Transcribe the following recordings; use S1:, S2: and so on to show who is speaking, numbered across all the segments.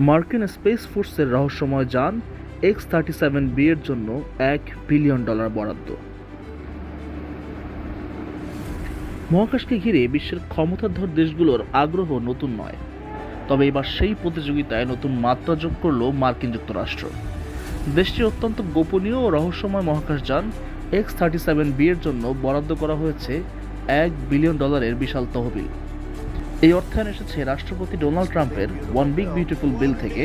S1: মার্কিন স্পেস ফোর্সের রহস্যময় যান এক্স থার্টি সেভেন বি এর জন্য এক বিলিয়ন ডলার বরাদ্দ। মহাকাশকে ঘিরে বিশ্বের ক্ষমতাধর দেশগুলোর আগ্রহ নতুন নয়। তবে এবার সেই প্রতিযোগিতায় নতুন মাত্রা যোগ করল মার্কিন যুক্তরাষ্ট্র। দেশটির অত্যন্ত গোপনীয় ও রহস্যময় মহাকাশযান এক্স থার্টি সেভেন বি এর জন্য বরাদ্দ করা হয়েছে এক বিলিয়ন ডলারের বিশাল তহবিল। এই অর্থায়ন এসেছে রাষ্ট্রপতি ডোনাল্ড ট্রাম্পের ওয়ান বিগ বিউটিফুল বিল থেকে,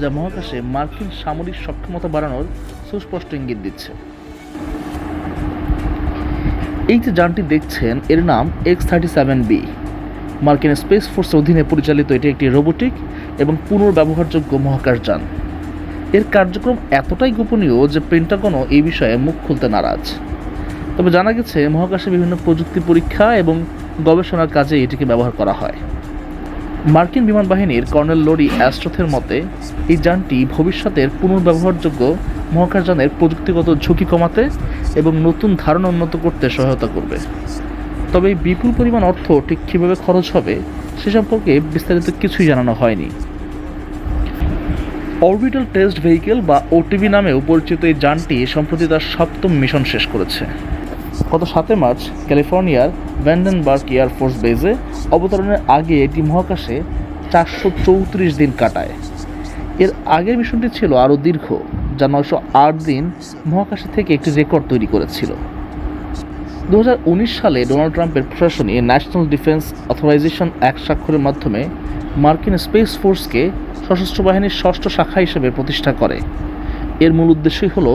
S1: যা মহাকাশে মার্কিন সামরিক সক্ষমতা বাড়ানোর সুস্পষ্ট ইঙ্গিত দিচ্ছে। এই যে যানটি দেখছেন, এর নাম এক্স থার্টি সেভেন বি মার্কিন স্পেস ফোর্সের অধীনে পরিচালিত এটি একটি রোবোটিক এবং পুনর্ব্যবহারযোগ্য মহাকাশ যান। এর কার্যক্রম এতটাই গোপনীয় যে পেন্টাগনও এই বিষয়ে মুখ খুলতে নারাজ। তবে জানা গেছে, মহাকাশে বিভিন্ন প্রযুক্তি পরীক্ষা এবং গবেষণার কাজে এটিকে ব্যবহার করা হয়। মার্কিন বিমান বাহিনীর কর্নেল লোরি অ্যাস্ট্রথের মতে, এই যানটি ভবিষ্যতের পুনর্ব্যবহারযোগ্য মহাকাশযানের প্রযুক্তিগত ঝুঁকি কমাতে এবং নতুন ধারণা উন্নত করতে সহায়তা করবে। তবে বিপুল পরিমাণ অর্থ ঠিক কীভাবে খরচ হবে, সে সম্পর্কে বিস্তারিত কিছুই জানানো হয়নি। অরবিটাল টেস্ট ভেহিকেল বা ওটিভি নামেও পরিচিত এই যানটি সম্প্রতি তার সপ্তম মিশন শেষ করেছে। গত সাতই মার্চ ক্যালিফোর্নিয়ার ভ্যান্ডেনবার্গ এয়ারফোর্স বেজে অবতরণের আগে এটি মহাকাশে চারশো চৌত্রিশ দিন কাটায়। এর আগের মিশনটি ছিল আরও দীর্ঘ, যা নয়শো আট দিন মহাকাশে থেকে একটি রেকর্ড তৈরি করেছিল। দু হাজার উনিশ সালে ডোনাল্ড ট্রাম্পের প্রশাসনে ন্যাশনাল ডিফেন্স অথরাইজেশন এক স্বাক্ষরের মাধ্যমে মার্কিন স্পেস ফোর্সকে সশস্ত্র বাহিনীর ষষ্ঠ শাখা হিসেবে প্রতিষ্ঠা করে। এর মূল উদ্দেশ্যই হল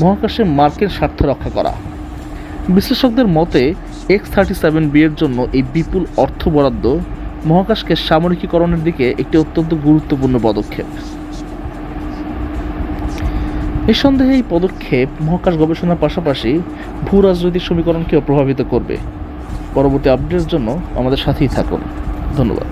S1: মহাকাশে মার্কিন স্বার্থ রক্ষা করা। বিশ্লেষকদের মতে এক্স থার্টি সেভেন বিয়ের জন্য এই বিপুল অর্থ বরাদ্দ মহাকাশকে সামরিকীকরণের দিকে একটি অত্যন্ত গুরুত্বপূর্ণ পদক্ষেপ। নিঃসন্দেহে এই পদক্ষেপ মহাকাশ গবেষণার পাশাপাশি ভূ রাজনৈতিক সমীকরণকেও প্রভাবিত করবে। পরবর্তী আপডেটের জন্য আমাদের সাথেই থাকুন। ধন্যবাদ।